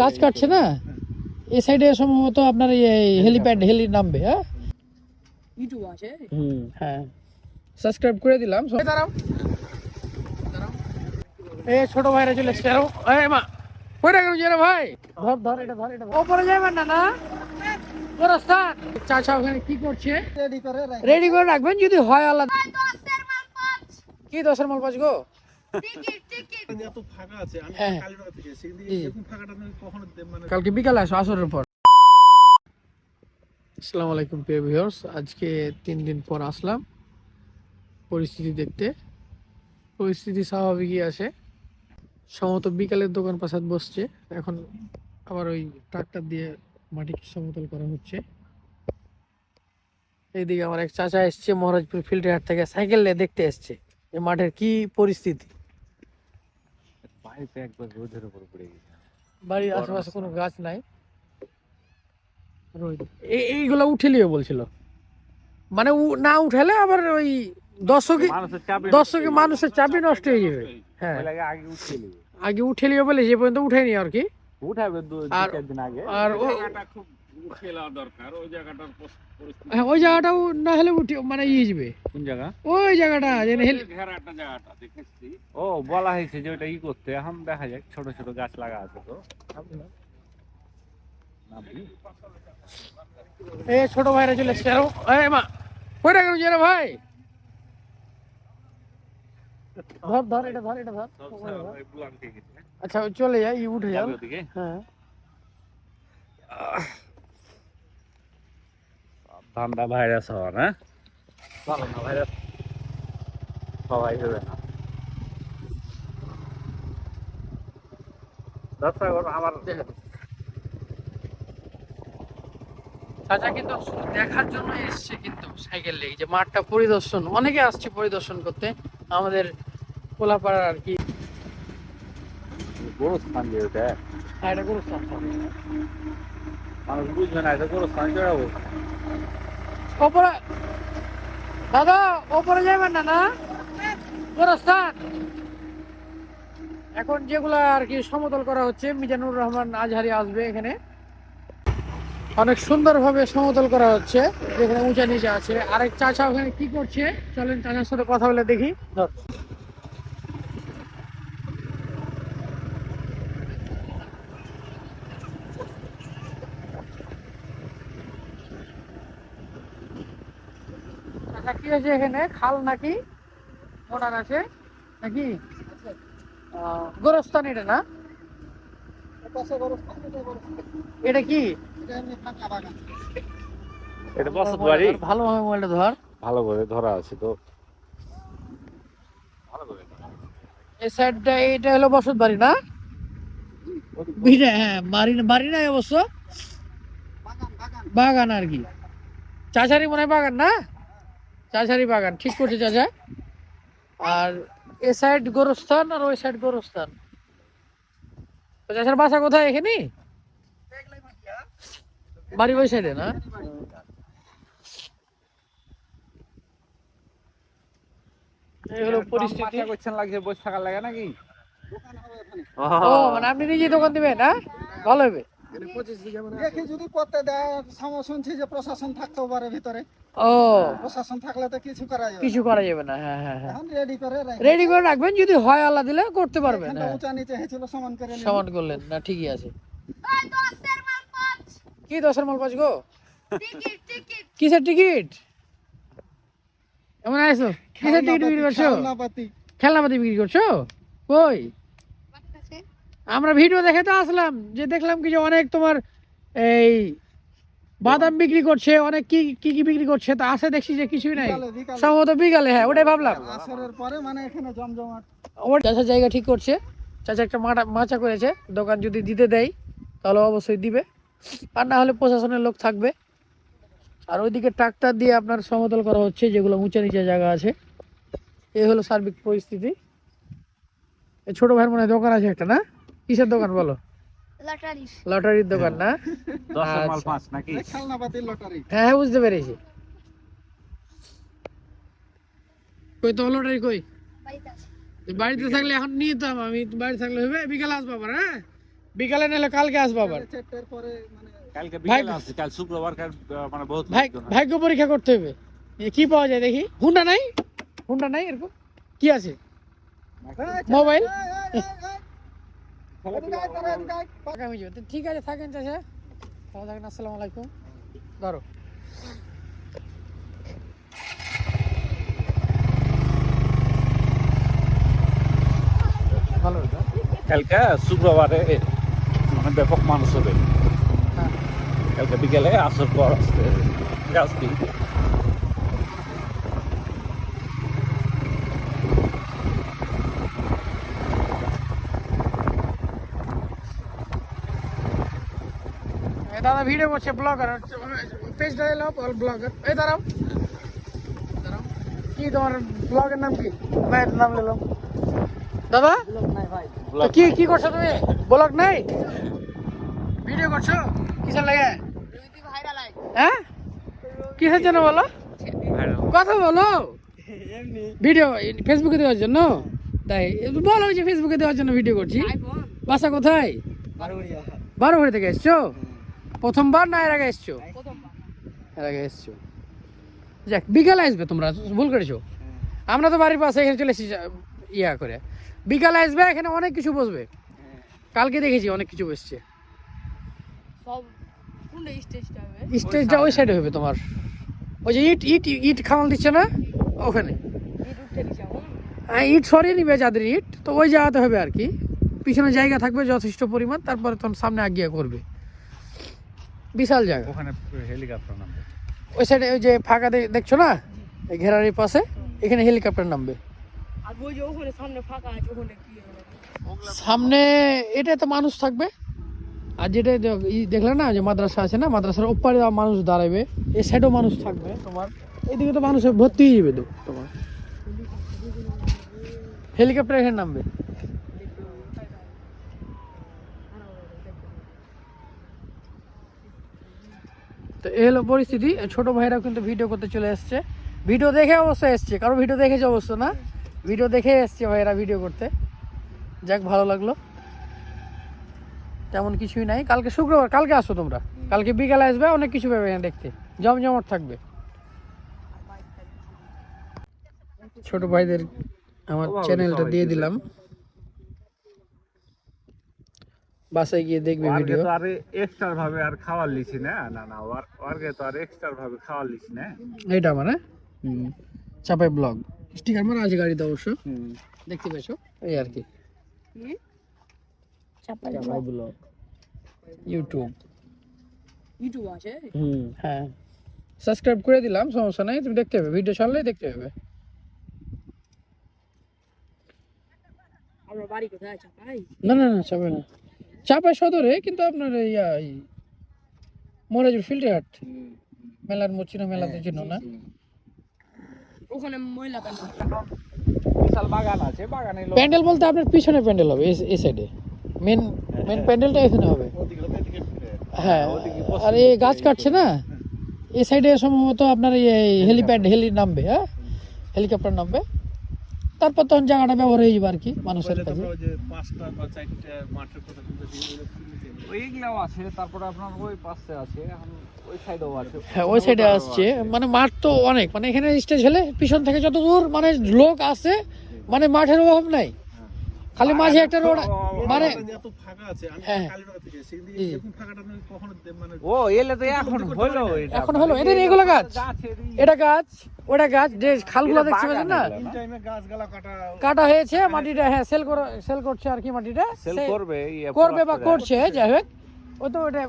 গাছ কাটছে না? এই সাইডে সম্ভবত আপনার এই হেলিপ্যাড হেলি নামবে হ্যাঁ? ইউটিউব আছে। হুম হ্যাঁ। সাবস্ক্রাইব করে দিলাম। দাঁড়াও দাঁড়াও। এই ছোট ভাইরা চলে এসছে। আরও মা কইরা গেল যে ভাই? ধর ধর এটা ধর এটা। ওপরে যাবেন না? না গোরস্থান চাচা ওখানে কি করছে? রেডি করে রেডি করে রাখবেন যদি হয় আল্লাহ। কি দশের মাল পাঁচ গো? হ্যাঁ। মানে কালকে বিকালে আসো আসরের পর। আসসালামু আলাইকুম প্রিয় ভিউয়ার্স আজকে তিন দিন পর আসলাম। পরিস্থিতি দেখতে। পরিস্থিতি স্বাভাবিকই আছে সমত বিকালের দোকান পাশাত বসছে। এখন আবার ওই ট্রাক্টর দিয়ে মাটিকে সমতল করা হচ্ছে। এইদিকে আমার এক চাচা এসছে মহারাজপুর ফিল্ডের হাট থেকে সাইকেল নিয়ে দেখতে এসছে এই মাঠের কি পরিস্থিতি। পাইপ একবার রোদের উপর পড়ে গেছে। বাড়ির আশেপাশে কোনো গাছ নাই। রোদ। এই- এইগুলো উঠেলিও বলছিল। মানে উ- না উঠালে আবার ওই দর্শকে দর্শকে মানুষের চাপই নষ্ট হয়ে যাবে। হ্যাঁ। আগে উঠে নেবে উঠেলিও বলে যে পর্যন্ত উঠেনি আর কি। উঠাবে আর- আর ও জায়গাটা খুব উঠিয়ে নেওয়া দরকার ওই জায়গাটার পস- পরিস্থিতি হ্যাঁ ওই জায়গাটাও না হলে উঠে মানে ইয়ে যাবে। কোন জায়গা? ওই জায়গাটা যেন হেল ঘেরাটা জায়গাটা দেখেছি ও বলা হয়েছে যে ওটা ই করতে। এখন দেখা যাক ছোট ছোট গাছ লাগা আছে তো। নামবি? এই ছোট ভাইরা চলে এসছে। আরও এই মা কইরা গেল যে রে ভাই? ধর ধর এটা ধর এটা ধর। সব সব ওই বুলান কে গেছে আচ্ছা ওই চলে যায় ই উঠে যাও যাবে। ওদিকে? হ্যাঁ। ঠান্ডা ভাইরাস হওয়া না? ভালো না ভাইরাস সবাই হবে না। আমার চাচা কিন্তু দেখার জন্য এসছে কিন্তু সাইকেল লেগে যে মাঠটা পরিদর্শন অনেকে আসছে পরিদর্শন করতে। আমাদের কোলাপাড়ার আর কি গোরস্থান যে ওটা হ্যাঁ, এটা গুরুস্থান মানুষ বুঝবে না এটা গোরস্থান চড়াবো ওপরে। দাদা, ওপরে যাবেন না না? এখন যেগুলো আর কি সমতল করা হচ্ছে, মিজানুর রহমান আজহারি আসবে এখানে। অনেক সুন্দরভাবে সমতল করা হচ্ছে, যেখানে উঁচা নিচে আছে। আরেক চাচা ওখানে কি করছে? চলেন চাচার সাথে কথা বলে দেখি। ধর। কি আছে এখানে? খাল নাকি? মোটার আছে? নাকি? গোরস্থান এটা না? এটা কি? এটা বাগান বসত বাড়ি। ভালোভাবে মোবাইলটা ধর। ভালো করে ধরা আছে তো। ভালো করে এই সাইডটা এটা হলো বসত বাড়ি না? হ্যাঁ বাড়ি বাড়ি নাই অবশ্য। বাগান আর কি। চাচারি মনে হয় বাগান না? চাচারি বাগান ঠিক করছে চাচা। আর এ সাইড গোরস্থান আর ওই সাইড গোরস্থান। তো চাচার বাসা কোথায় এখানে? বাড়ি ওই সাইডে না? এই পরিস্থিতি। করছেন লাগছে বসে থাকার লাগে নাকি? দোকান ও মানে আপনি নিজে দোকান দিবেন না? ভালো হবে। দেখি যদি করতে দেয় সময় শুনছি যে প্রশাসন থাকতেও পারে ভিতরে। ও। প্রশাসন থাকলে তো কিছু করা যাবে কিছু করা যাবে না হ্যাঁ হ্যাঁ হ্যাঁ। রেডি করে রেডি করে রাখবেন যদি হয় আল্লাহ দিলে করতে পারবেন হ্যাঁ। উঁচা নিচে হয়েছিল সমান করে সমান করলেন না ঠিকই আছে। কি দশের মাল পাঁচ গো? কিসের টিকিট? এমন আছো কিসের টিকিট বিক্রি করছ? খেলনাপাতি। খেলনাপাতি বিক্রি করছ? কই? আমরা ভিডিও দেখে তো আসলাম যে দেখলাম কি যে অনেক তোমার এই বাদাম বিক্রি করছে অনেক কি কি কি বিক্রি করছে তা আসে দেখছি যে কিছুই নাই। সম্ভবত বিকালে হ্যাঁ ওটাই ভাবলাম। আসরের পরে মানে এখানে জমজমাট। ওর চাচা জায়গা ঠিক করছে। চাচা একটা মাটা মাচা করেছে। দোকান যদি দিতে দেয় তাহলে অবশ্যই দিবে। আর না হলে প্রশাসনের লোক থাকবে। আর ওইদিকে ট্রাক্টর দিয়ে আপনার সমতল করা হচ্ছে যেগুলো উঁচা নিচে জায়গা আছে। এই হলো সার্বিক পরিস্থিতি। এই ছোট ভাইয়ের মনে হয় দোকান আছে একটা না? কিসের দোকান বলো? লটারির। দোকান না? আচ্ছা। পাঁচ নাকি? এই খেলনাপাতির লটারি। হ্যাঁ হ্যাঁ বুঝতে পেরেছি। কই তো লটারি কই? বাড়িতে থাকলে এখন নিতাম আমি বাড়ি থাকলে হবে বিকালে আসব আবার হ্যাঁ? বিকালে নিলে কালকে আসব আবার। মানে মানে। ভাগ্য পরীক্ষা করতে হবে। কি পাওয়া যায় দেখি? হুন্ডা নাই? হুন্ডা নাই এরকম? কি আছে? মোবাইল? আগামী ঠিক আছে থাকেন চাচা। ভালো থাকেন আসসালামু আলাইকুম। ধরো। কালকে শুক্রবারে মানে ব্যাপক মানুষ হবে। হ্যাঁ। কালকে বিকেলে আসর পর আসতে গাছটি দাদা ভিডিও করছে ব্লগার পেজটা এলো ব্লগার এই দাঁড়াও। কি তোমার ব্লগের নাম কি? ভাইয়ের নাম নিলাম দাদা? কি কি করছ তুমি? ব্লগ নাই? ভিডিও করছ? কিসের লাগে? হ্যাঁ? কিসের জন্য বলো? কথা বলো। ভিডিও ফেসবুকে দেওয়ার জন্য? তাই বলো যে ফেসবুকে দেওয়ার জন্য ভিডিও করছি। বাসা কোথায়? বারো বাড়ি থেকে এসছো? প্রথমবার না এর আগে এসছো? এর আগে এসছো। যাক বিকালে আসবে তোমরা ভুল করেছ। আমরা তো বাড়ির পাশে এখানে চলে এসেছি যা- ইয়া করে। বিকালে আসবে এখানে অনেক কিছু বসবে। কালকে দেখেছি অনেক কিছু বসছে। সব স্টেজটা স্টেজটা ওই সাইডে হবে তোমার। ওই যে ইট ইট ইট খামাল দিচ্ছে না? ওখানে। হ্যাঁ ইট সরিয়ে নিবে যাদের ইট তো ওই জায়গাতে হবে আর কি। পিছনে জায়গা থাকবে যথেষ্ট পরিমাণ তারপরে তখন সামনে আগিয়ে করবে। বিশাল জায়গা। ওখানে হেলিকপ্টার নামবে। ওই সাইডে ওই যে ফাঁকা দেখছ না? এই ঘেরারির পাশে? এখানে হেলিকপ্টার নামবে। আর ওই যে ওখানে সামনে ফাঁকা আছে ওখানে কি সামনে এটা তো মানুষ থাকবে। আর যেটা ই দেখলে না যে মাদ্রাসা আছে না মাদ্রাসার ওপারে মানুষ দাঁড়াবে। এই সাইডেও মানুষ থাকবে তোমার। এইদিকে তো মানুষ ভর্তি হয়ে যাবে তো তোমার। হেলিকপ্টার এখানে নামবে তো এই হলো পরিস্থিতি। ছোট ভাইরাও কিন্তু ভিডিও করতে চলে এসছে। ভিডিও দেখে অবশ্যই এসছে। কারও ভিডিও দেখেছে অবশ্য না? ভিডিও দেখে এসছে ভাইরা ভিডিও করতে। যাক ভালো লাগল। তেমন কিছুই নাই। কালকে শুক্রবার কালকে আসো তোমরা। কালকে বিকালে আসবে অনেক কিছু পাবে দেখতে। জমজমাট থাকবে। ছোট ভাইদের আমার চ্যানেলটা দিয়ে দিলাম। বাসায় গিয়ে দেখবে ভিডিও তো আর এক্সট্রা ভাবে আর খাওয়ার লিছি না না না ওয়ার- ওয়ার্কে তো আর এক্সট্রা ভাবে খাওয়ার লিছি না। এইটা মানে? হ্যাঁ চাপাই ব্লগ স্টিকার মারা আছে গাড়িতে অবশ্য। দেখতে পেয়েছ এই আর কি। Chapai Chapai vlog YouTube YouTube আছে? হুম। হ্যাঁ। সাবস্ক্রাইব করে দিলাম সমস্যা নাই তুমি দেখতে হবে ভিডিও ছাড়লেই দেখতে হবে আমরা বাড়ি কোথায় চাপাই? না না না চাপে না। চাপে সদরে কিন্তু আপনার ইয়া এই মহারাজুর ফিল্টার হাট। মেলার মচিনা মেলাতে চিনো না? ওখানে প্যান্ট বিশাল বাগান আছে বাগানে প্যান্ডেল বলতে আপনার পিছনে প্যান্ডেল হবে এই- সাইডে মেন মেন প্যান্ডেলটা এখানে হবে। হ্যাঁ ওদিকে আর এই গাছ কাটছে না? এই সাইডে সম্ভবত আপনার এই হেলিপ্যাড হেলি নামবে হ্যাঁ? হেলিকপ্টার নামবে। তারপর তখন জায়গাটা ব্যবহার হয়ে যাবে আর কি মানুষের কাছে। ওই যে পাঁচটা বা মাঠের কথা শুনতেছি ওগুলো শুনতেছি। ওইগুলাও আছে তারপরে আপনার ওই পাশে আছে এখন ওই সাইডেও আছে। হ্যাঁ ওই সাইডে আসছে। মানে মাঠ তো অনেক মানে এখানে স্টেজ হলে পিছন থেকে যত দূর মানে লোক আসে মানে মাঠের অভাব নাই। খালি মাঝে একটা রোড মানে এলাকাটা যে এত ফাঁকা আছে আমি হ্যাঁ। মানে ও এলে তো এখন হলো এখন হলো এদের এগুলো গাছ। এটা গাছ ওটা গাছ যে খালগুলো বাগান পাচ্ছেন না? কাটা কাটা হয়েছে মাটিটা হ্যাঁ সেল করে সেল করছে আর কি মাটিটা। সেল করবে ইয়ে করবে বা করছে যাই হোক। ও তো ওটা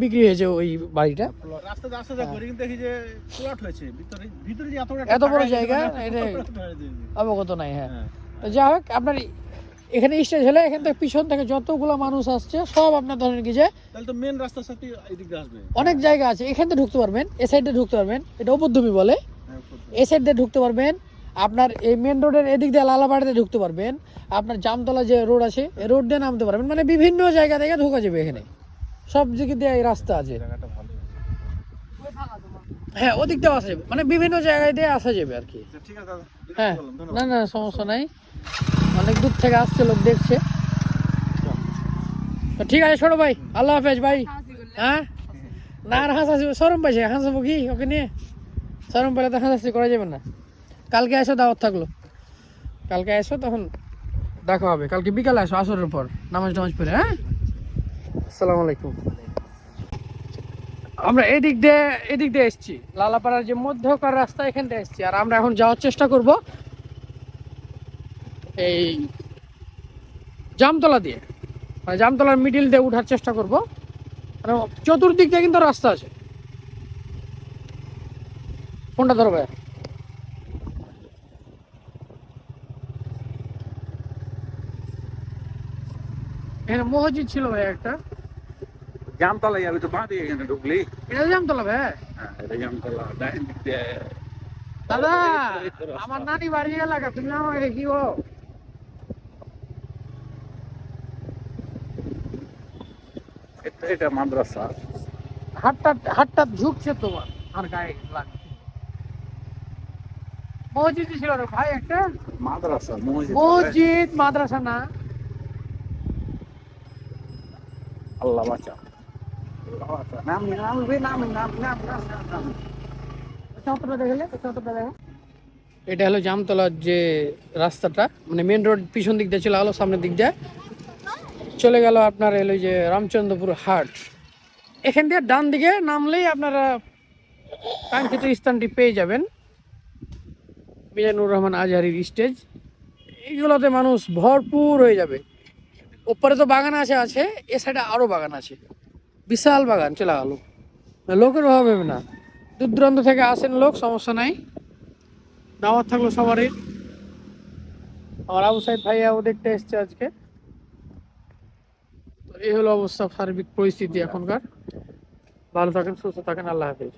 বিক্রি হয়েছে ওই বাড়িটা। রাস্তাতে আসতে যা করি দেখি যে প্লট হয়েছে ভিতরে ভিতরে যে এত বড় জায়গা, এটা- অবগত নাই হ্যাঁ। হ্যাঁ। তো যাই হোক আপনার এখানে স্টেজ হলে এখান থেকে পিছন থেকে যতগুলো মানুষ আসছে সব আপনার ধরেন কি যে তাহলে তো মেন রাস্তার সাথে এদিক আসবে। অনেক জায়গা আছে এখান থেকে ঢুকতে পারবেন এ সাইডে ঢুকতে পারবেন এটা উপদ্রবী বলে। এ সাইড দিয়ে ঢুকতে পারবেন আপনার এই মেন রোডের এদিক দিয়ে লালাবাড়িতে ঢুকতে পারবেন আপনার জামতলা যে রোড আছে এই রোড দিয়ে নামতে পারবেন মানে বিভিন্ন জায়গা থেকে ঢোকা যাবে এখানে। সব দিকে দিয়ে এই রাস্তা আছে। হ্যাঁ ওদিক দিয়ে আসা যাবে মানে বিভিন্ন জায়গায় দিয়ে আসা যাবে আর কি। আচ্ছা, ঠিক আছে হ্যাঁ না না সমস্যা নাই। অনেক দূর থেকে আসছে লোক দেখছে। ঠিক আছে ছোট ভাই। আল্লাহ হাফেজ ভাই। হ্যাঁ? না, আর হাসাহাসি সরম পাইছে হাসাবো কি? ওকে নিয়ে? সরম পেলে তো হাসাহাসি করা যাবে না। কালকে এসো, দাওয়াত থাকল। কালকে এসো, তখন দেখা হবে। কালকে বিকালে আসো, আসরের পর, নামাজ টামাজ পড়ে হ্যাঁ? আসসালামু আলাইকুম। আমরা এদিক দিয়ে এদিক দিয়ে এসেছি। লালাপাড়ার যে মধ্যকার রাস্তা, এখান দিয়ে এসেছি। আর আমরা এখন যাওয়ার চেষ্টা করব। এই জামতলা দিয়ে। মানে জামতলার মিডিল দিয়ে উঠার চেষ্টা করব। মানে চতুর্দিক দিয়ে কিন্তু রাস্তা আছে। কোনটা ধরবে এখানে মসজিদ ছিল ভাই একটা। জামতলা যাবি তো বাঁ দিকে এখানে ঢুকলি। এটা জামতলা ভাই হ্যাঁ এটা জামতলা দিয়ে। দাদা। আমার নানি বাড়ি এলাকা তুমি আমাকে কি বলো এটা- মাদ্রাসা। হাতটা হাতটা ঝুঁকছে তোমার। আর গায়ে লাগছে। মসজিদ ছিল ভাই একটা? মাদ্রাসা মসজিদ। মাদ্রাসা না। আল্লাহ বাঁচা। নাম নাম নাম নাম নাম নাম এটা হলো জামতলার যে রাস্তাটা মানে মেন রোড পিছন দিক দিয়ে চলে গেলো সামনের দিক দিয়ে। চলে গেল আপনার এলো যে রামচন্দ্রপুর হাট। এখান দিয়ে ডান দিকে নামলেই আপনারা কাঙ্ক্ষিত স্থানটি পেয়ে যাবেন। মিজানুর রহমান আজহারির স্টেজ। এইগুলোতে মানুষ ভরপুর হয়ে যাবে। ওপরে তো বাগান আছে আছে। এ সাইডে আরও বাগান আছে। বিশাল বাগান, চলে গেল। লোকের অভাব হবে না। দূর দূরান্ত থেকে আসেন লোক, সমস্যা নাই। দাওয়াত থাকল সবারই। আমার আবু সাইদ ভাইয়াও দেখতে এসছে আজকে। এই হলো অবস্থা সার্বিক পরিস্থিতি এখনকার। ভালো থাকেন সুস্থ থাকেন আল্লাহ হাফিজ।